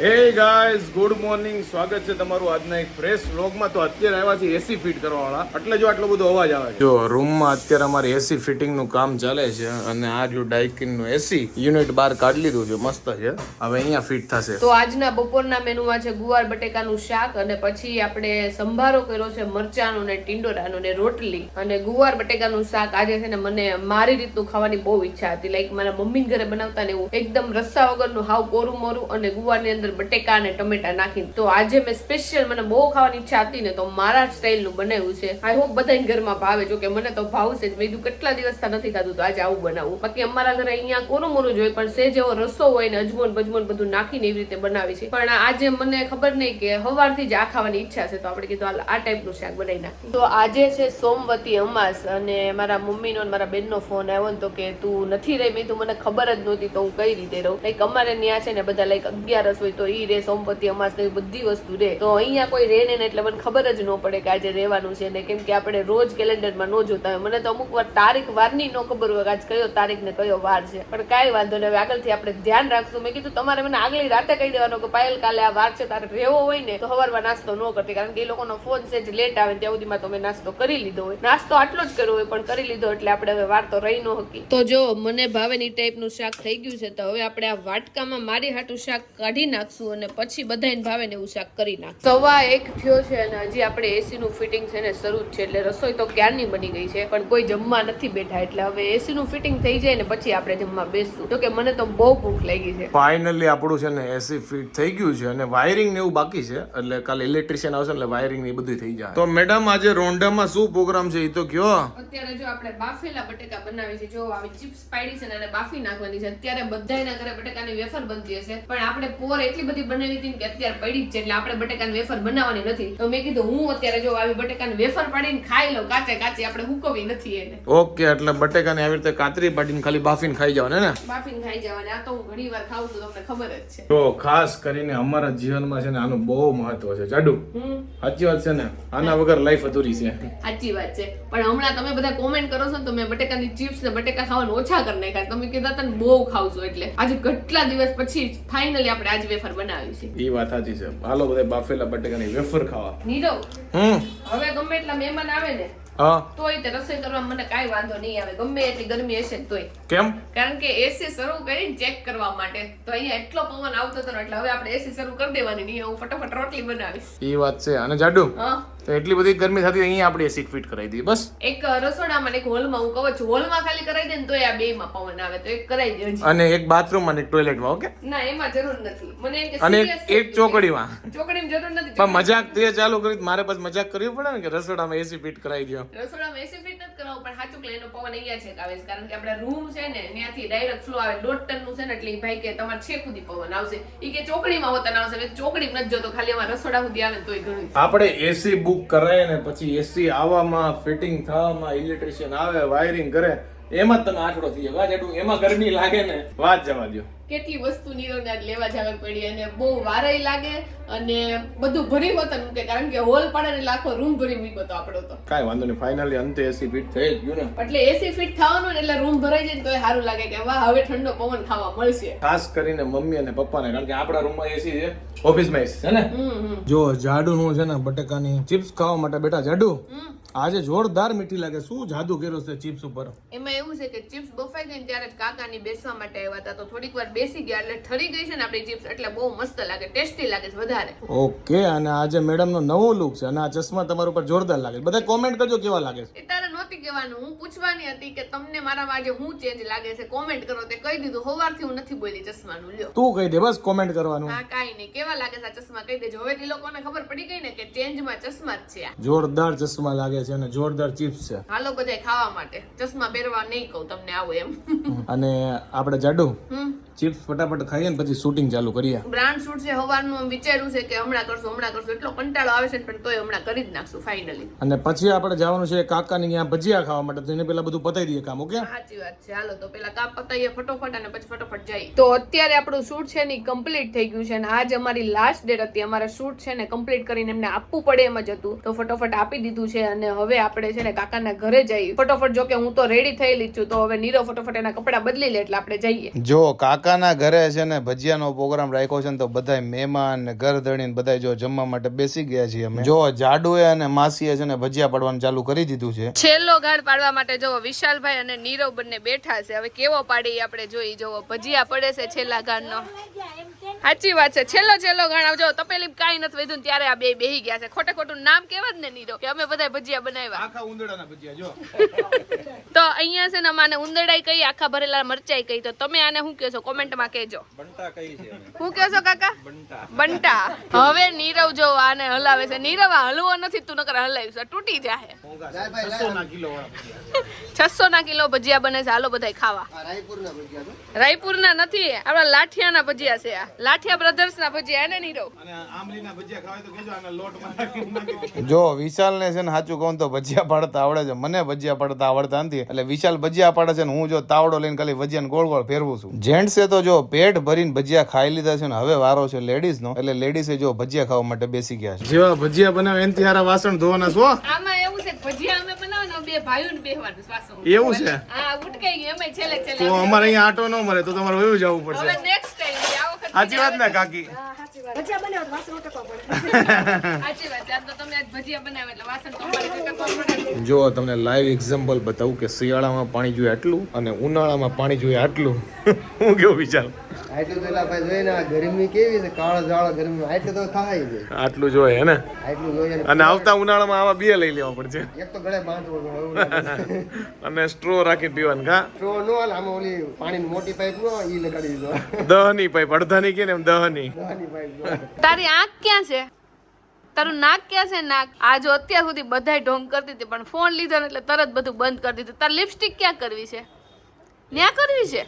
Hey guys good morning સ્વાગત છે તમારું આજના એક ફ્રેશ વ્લોગમાં તો અત્યારે આવ્યા છે એસી ફિટ કરવાવાળા. એટલે જો આટલો બધો અવાજ આવે જો રૂમમાં અત્યારે અમારે એસી ફિટિંગનું કામ ચાલે છે અને આ જો ડાઇકિનનું એસી યુનિટ બહાર કાઢી લીધું છે મસ્ત છે. હવે અહીંયા ફિટ થશે. તો આજના બપોરના મેનુમાં છે ગુવાર બટેકાનું શાક અને પછી આપણે સંભારો કર્યો છે મરચાંનો ને ટીંડોરાનો ને રોટલી અને ગુવાર બટેકાનું શાક. આજે છે ને મને મારી રીતનું ખાવાની બહુ ઈચ્છા હતી. લાઈક મારા મમ્મી ઘરે બનાવતા ને એવું એકદમ રસ્સા વગરનું હાવ કોરું મોરું અને ગુવારની અંદર બટેકા અને ટમેટા નાખીને. તો આજે મેં સ્પેશિયલ મને બહુ ખાવાની ઈચ્છા હતી ને તો મારા સ્ટાઇલનું બનાવ્યું છે. આઈ હોપ બધા ઘરમાં ભાવે. જો કે મને તો ભાવશે જ. મેં કીધું કેટલા દિવસથી નથી ખાધું તો આજે આવું બનાવું. બાકી અમારા ઘરે અહીંયા કોનું મોરું જ હોય, પણ સે જેવો રસો હોય ને અજમોન બજમોન બધું નાખીને એવી રીતે બનાવી છે. પણ આજે મને ખબર નહીં કે સવારથી જ આ ખાવાની ઈચ્છા છે. તો આપણે કીધું આ ટાઈપનું શાક બનાવી નાખી તો આજે છે સોમવતી અમાસ અને મારા મમ્મીનો મારા બેનનો ફોન આવ્યો ને તો કે તું નથી રહી. મેં તું મને ખબર જ નહોતી તો હું કઈ રીતે રહું. લાઈક અમારે ત્યાં છે ને બધા લાઈક અગિયારસ હોય તો ઈ રે, સોમવતી અમાસ ને બધી વસ્તુ રે. તો અહીંયા કોઈ રે ને એટલે મને ખબર જ ન પડે કે આજે રહેવાનું છે ને કેમ કે આપણે રોજ કેલેન્ડરમાં ન જોતા હોય. મને તો અમુક વાર તારીખ વારની ન ખબર હોય આજ કયો તારીખ ને કયો વાર છે. પણ કાંઈ વાંધો નહીં આગળથી આપણે ધ્યાન રાખશું. મેં કીધું તમારે મને આગલી રાતે કહી દેવાનું કે પાયલ કાલે આ વાર છે, તારે રહેવો હોય ને તો સવારમાં નાસ્તો ન કરતી, કારણ કે એ લોકોનો ફોન છે જ લેટ આવે ત્યાં સુધીમાં તો મેં નાસ્તો કરી લીધો હોય. નાસ્તો આટલો જ કર્યો હોય, પણ કરી લીધો એટલે આપણે હવે વાર તો રહી ન હકી તો જો, મને ભાવે ની ટાઈપનું શાક થઈ ગયું છે, તો હવે આપણે આ વાટકામાં મારી હાટું શાક કાઢી નાખશું અને પછી બધાને ભાવે ને એવું શાક કરી નાખશું. સવા એક થયો છે અને હજી આપણે એસી નું ફિટિંગ છે ને શરૂ જ છે એટલે રસોઈ તો ક્યારની બની ગઈ છે પણ કોઈ જમવા નથી બેઠા એટલે હવે એસી નું ફિટિંગ થઈ જાય ને પછી આપણે જમવા બેસશું. તો કે મને તો બહુ ભૂખ લાગી છે. ફાઇનલી આપણું છે ને એસી ફિટ થઈ ગયું છે અને વાયરિંગ ને એવું બાકી છે એટલે કાલે ઇલેક્ટ્રિશિયન આવશે એટલે વાયરિંગ ને એ બધું થઈ જાય. તો મેડમ આજે રોંડામાં શું પ્રોગ્રામ છે એ તો કયો? અત્યારે જો આપણે બાફેલા બટેકા બનાવી છે જો આવી ચિપ્સ પાડી છે અને બાફી નાખવાની છે અત્યારે બધાયના ઘરે બટેકાની વેફર બનતી હશે પણ આપણે પોર એટલી બધી બનાવી હતી કે અત્યારે પડી જ છે એટલે આપણે બટેકાની વેફર બનાવવાની નથી. તો મેં કીધું હું અત્યારે જો આવી બટેકાની વેફર પાડીને ખાઈ લઉં કાચે કાચે આપણે હુકવી નથી એને. ઓકે એટલે બટેકાને આવી રીતે કાતરી પાડીને ખાલી બાફીને ખાઈ જવાને ને? બાફીને ખાઈ જવાની. આ તો હું ઘણી વાર ખાઉં છું તમને ખબર જ છે. તો ખાસ કરીને અમારા જીવનમાં છે ને આનું બહુ મહત્વ છે. જાડુ સાચી વાત છે ને? આના વગર લાઈફ અધૂરી છે. સાચી વાત છે. પણ હમણાં તમે બધા કોમેન્ટ કરો છો ને તો મેં બટેકાની ચિપ્સ ને બટેકા ખાવાનું ઓછા કરી નાખ્યા તમે કીધા તને બહુ ખાવ છો એટલે. આજે કેટલા દિવસ પછી ફાઇનલી આપણે આજે વેફર બનાવી છે. એ વાત સાચી છે. હાલો બધા બાફેલા બટેકાની વેફર ખાવા. નીરવ હમ. હવે ગમે એટલા મહેમાન આવે ને હા. તોય તે રસોઈ કરવા મને કાઈ વાંધો નહીં આવે. ગમે એટલી ગરમી હશે તોય. કેમ? કારણ કે એસી શરૂ કરીને ચેક કરવા માટે. તો અહીંયા એટલો પવન આવતો હતો એટલે હવે આપણે એસી શરૂ કરી દેવાની. નહીં હું ફટાફટ રોટલી બનાવીશ. એ વાત છે. અને જાડુ? હા. તો એટલી બધી ગરમી થતી અહીંયા આપણે એસી ફિટ કરાવી દીધી બસ. એક રસોડામાં એક હોલમાં હું કહું છું હોલમાં ખાલી કરાવી દે ને તો આ બે માં પવન આવે તો એક કરાવી દે અને એક બાથરૂમ અને એક ટોયલેટમાં ઓકે? ના એમાં જરૂર નથી. મને અને એક ચોકડીમાં. ચોકડીમાં જરૂર નથી પણ મજાક તે ચાલુ કરી મારે બસ મજાક કરવી પડે ને કે રસોડામાં એસી ફિટ કરાવી દો રસોડામાં એસી ફિટ નથી કરાવું પણ સાચું કે એનો પવન અહીંયા છે આવે છે કારણ કે આપણા રૂમ છે ને ત્યાંથી ડાયરેક્ટ ફ્લો આવે. દોઢ ટનનું છે ને એટલે ભાઈ કે તમારે છે ખુદી પવન આવશે. ઈ કે ચોકડીમાં હોતા આવશે ચોકડી નથી જોતો ખાલી આમાં રસોડા સુધી આવે તો તોય ઘણું. આપણે એસી બુક કરાય ને પછી એસી આવવામાં ફિટિંગ થવામાં ઇલેક્ટ્રિશિયન આવે વાયરિંગ કરે, એમાં તમે આઠડો થઈ જાય એટલું એમાં ગરમી લાગે ને વાત જવા દો કેટલી વસ્તુ નીરવને લેવા જવા પડી અને બહુ વારે લાગે. અને બધું ભરી વતન મૂકે કારણ કે હોલ પડે ને એટલે આખો રૂમ ભરી મૂક્યો તો આપણો તો. કાઈ વાંધો નહીં ફાઇનલી અંતે એસી ફીટ થઈ જ ગયું ને. એટલે એસી ફીટ થવાનું ને એટલે રૂમ ભરાઈ જાય ને એ સારું લાગે કે વાહ હવે ઠંડો પવન ખાવા મળશે. ખાસ કરીને મમ્મી અને પપ્પાને કારણ કે આપણા રૂમમાં એસી છે ઓફિસમાં એસી છે ને? જો જાડુ નું છે ને બટેકાની ચિપ્સ ખાવા માટે બેટા જાડુ આજે જોરદાર મીઠી લાગે. શું જાદુ કર્યો છે ચિપ્સ ઉપર? એમાં એવું છે કે ચિપ્સ બફાઈ ગઈ ને ત્યારે કાકાની બેસવા માટે આવ્યા હતા તો થોડીક વાર બેસી ગયા એટલે ઠરી ગઈ છે ને આપણી ચિપ્સ એટલે બહુ મસ્ત લાગે ટેસ્ટી લાગે છે વધારે ઓકે અને આજે મેડમ નો નવો લુક છે અને આ ચશ્મા તમારા ઉપર જોરદાર લાગે બધા કોમેન્ટ કરજો કેવા લાગે છે. નહોતી કહેવાનું. હું પૂછવાની હતી કે તમને મારામાં આજે હું ચેન્જ લાગે છે? કોમેન્ટ કરો. તે કહી દીધું. હોવારથી હું નથી બોલી ચશ્માનું. લ્યો. તું કહી દે બસ કોમેન્ટ કરવાનું. હા કાઈ નહીં. કેવા લાગે છે આ ચશ્મા? કહી દેજો. હવે એ લોકોને ખબર પડી ગઈ ને કે ચેન્જમાં ચશ્મા જ છે જોરદાર ચશ્મા લાગે છે અને જોરદાર ચિપ્સ છે. હાલો બધાય ખાવા માટે. ચશ્મા પહેરવા નહીં કહું તમને આવું એમ. અને આપણે જાડુ? ચિપ્સ ફટાફટ ખાઈએ ને પછી શૂટિંગ ચાલુ કરીએ. બ્રાન્ડ શૂટ છે હવારનું વિચાર્યું છે કે હમણાં કરશું હમણાં કરશું. એટલો કંટાળો આવે છે પણ તોય હમણાં કરી જ નાખશું ફાઇનલી અને પછી આપણે જવાનું છે કાકાની ત્યાં ભજીયા ખાવા માટે એને પેલા બધું પતાવી દઈએ કામ ઓકે? સાચી વાત છે. હાલો તો પેલા કામ પતાવીએ ફટોફટ અને પછી ફટોફટ જઈએ. તો અત્યારે આપણું શૂટ છે ને કમ્પ્લીટ થઈ ગયું છે અને આજ અમારી લાસ્ટ ડેટ હતી. અમારે શૂટ છે ને કમ્પ્લીટ કરીને એમને આપવું પડે એમ જ હતું. તો ફટોફટ આપી દીધું છે અને હવે આપણે છે ને કાકાના ઘરે જઈએ. ફટોફટ જો કે હું તો રેડી થયેલી જ છું તો હવે નીરવ ફટોફટ એના કપડા બદલી લે એટલે આપણે જઈએ. જો કાકાના ઘરે છે ને ભજીયાનો પ્રોગ્રામ રાખ્યો છે ને તો બધાય મહેમાન ને ઘર ધણીને બધાય જો જમવા માટે બેસી ગયા છીએ અમે. જો જાડુએ અને માસીએ છે ને ભજીયા પાડવાનું ચાલુ કરી દીધું છે. છેલ્લો ઘાટ પાડવા માટે જો વિશાલભાઈ અને નીરવ બંને બેઠા છે. હવે કેવો પાડી આપણે જોઈ, જોવો. ભજીયા પડે છે છેલ્લા ઘાટનો સાચી વાત છે. છેલ્લો છેલ્લો ઘાણ આવજો તપેલી કાંઈ નથી વધ્યું ત્યારે આ બે બેહી ગયા છે. ખોટે ખોટું નામ કેવા જ ને નીરો. કે અમે બધા ભજીયા બનાવ્યા. આખા ઉંદડાના ભજીયા જો. તો અહીંયા છે ને અમાને ઉંદડાઈ કઈ આખા ભરેલા મરચાઈ કઈ તો તમે આને શું કહેશો કોમેન્ટમાં કહેજો. શું કહેશો કાકા? બંટા. હવે નીરવ જો આને હલાવે છે. નીરવ આ હલવો નથી તું નકર હલાવીશ છે. તૂટી જાહે. છસો ના કિલો વાળા ભજીયા છસો ના કિલો ભજીયા બને છે. હાલો બધાય ખાવા. રાયપુરના નથી આપણા લાઠિયાના ભજીયા છે આ. લાઠિયા બ્રધર્સ ના ભજીયા એને નીરવ અને આમલીના ભજીયા ખાવા તો કેજો આને લોટમાં નાખી નાખી. જો વિશાલ ને છે ને સાચું કહું તો ભજીયા પાડતા આવડે છે. મને ભજીયા પાડતા આવડતા નથી. એટલે વિશાલ ભજીયા પાડે છે ને હું જો તાવડો લઈને ખાલી ભજીયા ગોળ ગોળ ફેરવું છું. જેન્ટ્સે તો જો પેટ ભરીને ભજીયા ખાઈ લીધા છે ને હવે વારો છે લેડીઝ નો એટલે લેડીઝે જો ભજીયા ખાવા માટે બેસી ગયા છે. જેવા ભજીયા બનાવે એનથી હારા વાસણ ધોવાના છો? આમાં એવું છે ભજીયા અમે બનાવવાનો બે ભાઈઓ ને બેહવાનું વાસણ. એવું છે? હા ઉટકાઈ ગઈ અમે છેલે તો અમારે અહીંયા આટો ન મળે તો તમારે વયું જવું સાચી વાત ને કાકી? સાચી વાત આજ તો તમે આજ ભજીયા બનાવ્યા એટલે વાસણ તો અમારે ટકવા પડે. જો તમને લાઈવ એક્ઝામ્પલ બતાવું કે શિયાળામાં પાણી જોઈએ આટલું અને ઉનાળામાં પાણી જોઈએ આટલું. હું કેવું વિચાર? આટલું તો એલા ભાઈ જોઈને આ ગરમી કેવી છે? કાળો જાળો ગરમી આટલું તો થાય છે આટલું જોઈએ હે ને? આટલું જોઈએ અને આવતા ઉનાળામાં આવા બે લઈ લેવા પડશે. એક તો ગળે બાંધવો. અને સ્ટ્રો રાખી પીવાનું કા? સ્ટ્રો નો હાલ આમાં ઓલી પાણીની મોટી પાઇપ નો ઈ લગાડી દીધો. દહની પાઇપ અડધાની કે ને એમ દહની. દહની પાઇપ તારી આંખ ક્યાં છે? તારું નાક ક્યાં છે? નાક. આ જો અત્યાર સુધી બધાય ઢોંગ કરતી હતી પણ ફોન લીધો ને એટલે તરત બધું બંધ કરી દીધું. તાર લિપસ્ટિક ક્યાં કરવી છે? ન્યા કરવી છે?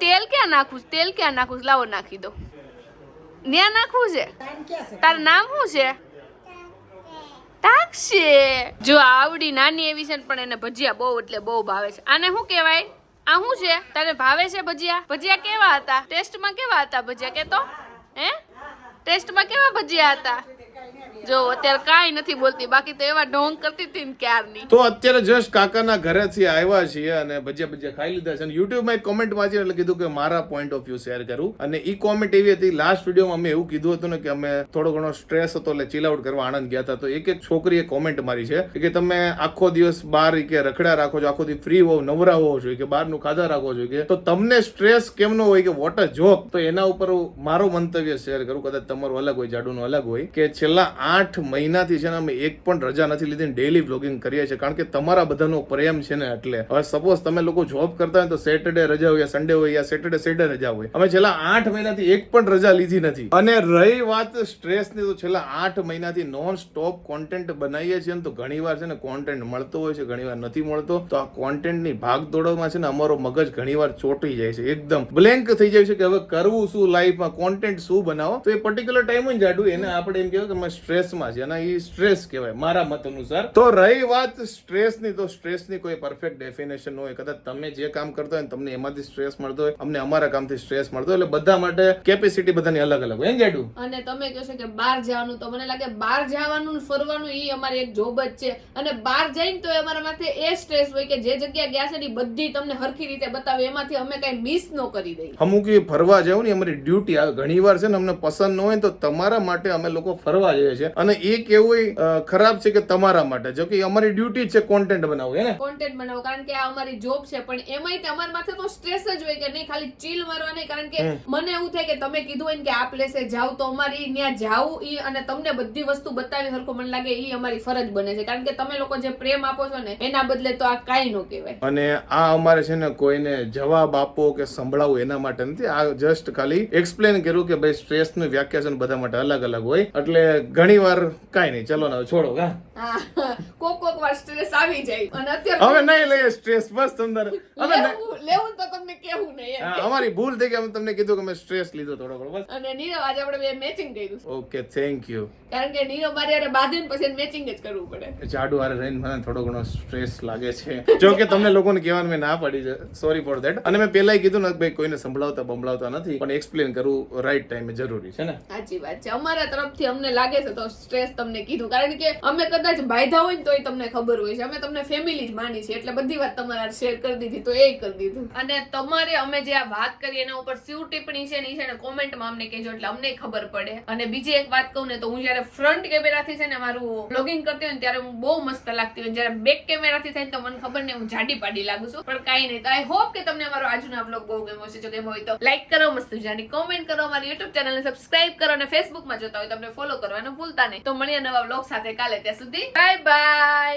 તેલ ક્યાં નાખવું તેલ ક્યાં નાખવું છે? લાવો, નાખી દો. ન્યા નાખવું છે? તારું નામ શું છે? ટાક્ષે જો આવડી નાની એવી છે પણ એને ભજીયા બહુ એટલે બહુ ભાવે છે. આને શું કહેવાય? આ શું છે? તને ભાવે છે ભજીયા? ભજીયા કેવા હતા? ટેસ્ટમાં કેવા હતા ભજીયા? કે તો હે? ટેસ્ટમાં કેવા ભજીયા હતા? જો, અત્યારે કાંઈ નથી બોલતી. બાકી તો એવા ઢોંગ કરતી હતી ક્યારની. તો અત્યારે જસ્ટ કાકાના ઘરેથી આવ્યા છીએ અને ભજીયા ભજીયા ખાઈ લીધા છે. અને યુટ્યુબમાં એક કોમેન્ટ વાંચી એટલે કીધું કે મારા પોઈન્ટ ઓફ વ્યૂ શેર કરું. અને ઈ કોમેન્ટ એવી હતી લાસ્ટ વિડીયોમાં અમે એવું કીધું હતું ને કે અમે થોડો ઘણો સ્ટ્રેસ હતો એટલે ચીલ આઉટ કરવા આણંદ ગયા હતા. તો એક એક છોકરીએ કોમેન્ટ મારી છે કે તમે આખો દિવસ બહાર કે રખડા રાખો છો, આખો દિવસ ફ્રી હોવ, નવરા હોવો જોઈએ કે બહારનું ખાધા રાખો જોઈએ કે. તો તમને સ્ટ્રેસ કેમનો હોય કે વોટ અ જોક તો એના ઉપર મારું મંતવ્ય શેર કરું. કદાચ તમારું અલગ હોય, જાડુનું અલગ હોય, કે છેલ્લા આઠ મહિનાથી છે ને અમે એક પણ રજા નથી લીધી ડેલી બ્લોગિંગ કરીએ છીએ. કારણ કે તમારા બધાનો પ્રેમ છે ને એટલે. હવે સપોઝ તમે લોકો જોબ કરતા હોય તો સેટરડે રજા હોય સન્ડે હોય, યા સેટરડે સેટરડે રજા હોય. અમે છેલ્લા આઠ મહિનાથી એક પણ રજા લીધી નથી. અને રહી વાત સ્ટ્રેસની તો છેલ્લા આઠ મહિનાથી નોન સ્ટોપ કોન્ટેન્ટ બનાવીએ છીએ ને તો ઘણીવાર છે ને કોન્ટેન્ટ મળતો હોય છે, ઘણીવાર નથી મળતો. તો આ કોન્ટેન્ટની ભાગ દોડવામાં છે ને અમારો મગજ ઘણીવાર ચોંટી જાય છે. એકદમ બ્લેન્ક થઈ જાય છે કે હવે કરવું શું લાઈફમાં કોન્ટેન્ટ શું બનાવો? તો એ પર્ટિક્યુલર ટાઈમ જ જાડું, એને આપણે એમ કહેવાય કે અમે સ્ટ્રેસમાં છે. અને એ સ્ટ્રેસ કહેવાય મારા મત અનુસાર. તો રહી વાત સ્ટ્રેસની તો સ્ટ્રેસની કોઈ પરફેક્ટ ડેફિનેશન હોય. કદાચ તમે જે કામ કરતો હોય તમને એમાંથી સ્ટ્રેસ મળતો હોય અમને અમારા કામથી સ્ટ્રેસ મળતો એટલે બધા માટે કેપેસિટી બધાની અલગ અલગ હોય. એમ જાડું? અને તમે કહો છો કે બહાર જવાનું તો મને લાગે બહાર જવાનું ને ફરવાનું એ અમારી એક જોબ જ છે. અને બહાર જઈને તો અમારા માથે એ સ્ટ્રેસ હોય કે જે જગ્યા ગયા છે ને બધી તમને હરખી રીતે બતાવે. એમાંથી અમે કઈ મિસ ન કરી દઈએ. અમુક ફરવા જાવ ને અમારી ડ્યુટી આવે ઘણી વાર છે ને અમને પસંદ ન હોય તો તમારા માટે અમે લોકો ફરવા જઈએ છીએ. અને એ કેવું ખરાબ છે કે તમારા માટે? જો કે અમારી ડ્યુટી છે કોન્ટેન્ટ બનાવવું હે ને? કોન્ટેન્ટ બનાવો કારણ કે આ અમારી જોબ છે પણ એમાંય તમારા માથે તો સ્ટ્રેસ જ હોય કે નહીં ખાલી ચીલ મારવા નહીં કારણ કે મને એવું થાય કે તમે કીધું હોય કે આ પ્લેસે જાવ તો અમારી ત્યાં જાવું ઈ અને તમને બધી વસ્તુ બતાવી હરખું મને લાગે ઈ અમારી ફરજ બને છે. કારણ કે તમે લોકો જે પ્રેમ આપો છો ને એના બદલે તો આ કાંઈ ન કહેવાય. અને આ અમારે છે ને કોઈને જવાબ આપવો કે સંભળાવવું એના માટે નથી. આ જસ્ટ ખાલી એક્સપ્લેન કર્યું કે ભાઈ સ્ટ્રેસનું વ્યાખ્યા છે બધા માટે અલગ અલગ હોય. એટલે ઘણી વાર કાંઈ નહીં. ચલો ને છોડો હા. કોક કોક તમારે સ્ટ્રેસ આવી જાય. અને અત્યારે હવે નહીં લઈએ સ્ટ્રેસ બસ તમને હવે લેવું લેવું તો તમને કેવું નહીં અમારી ભૂલ થઈ કે અમે તમને કીધું કે અમે સ્ટ્રેસ લીધો થોડો ઘણો બસ. અને નીરવ આજે આપણે બે મેચિંગ કર્યું. ઓકે થેન્ક યુ કારણ કે નીરવ મારી અરે બાંધીને પછી મેચિંગ જ કરવું પડે. જાડુ આરે રહીને મને થોડો ઘણો સ્ટ્રેસ લાગે છે. જો કે તમને લોકોને કહેવાનું મેં ના પડી છે. સોરી ફોર ધેટ અને મેં પહેલાય કીધું ને ભાઈ કોઈને સંભળાવતા બંભળાવતા નથી પણ એક્સપ્લેન કરવું રાઈટ ટાઈમે જરૂરી છે ને. સાચી વાત છે. અમારા તરફથી અમને લાગે છે તો સ્ટ્રેસ તમને કીધું. કારણ કે અમે કદાચ બાંધા હોય ને તોય તમને ખબર હોય છે. અમે તમને ફેમિલી જ માની છે એટલે બધી વાત તમારા શેર કરી દીધી, તો એ કરી દીધું. અને તમારે અમે જે આ વાત કરી એના ઉપર શું ટિપ્પણી છે ને છે ને કોમેન્ટમાં અમને કહેજો, એટલે અમને ખબર પડે. અને બીજી એક વાત કહું ને તો હું જ્યારે ફ્રન્ટ કેમેરાથી છે ને મારું બ્લોગિંગ કરતી હોય ને ત્યારે હું બહુ મસ્ત લાગતી હોય. જ્યારે બેક કેમેરાથી થાય તો મને ખબર નહીં, હું જાડી પાડી લાગુ છું. પણ કાંઈ નહીં. તો આઈ હોપ કે તમને અમારો આજનો બ્લોગ બહુ ગમ્યો છે જો ગમ્યો હોય તો લાઈક કરો, મસ્ત જાની કોમેન્ટ કરો, અમારી યુટ્યુબ ચેનલને સબસ્ક્રાઇબ કરો અને ફેસબુકમાં જોતા હોય તમને ફોલો કરવાનું ભૂલતા નહીં. તો મળીએ નવા બ્લોગ સાથે કાલે ત્યાં સુધી. Bye bye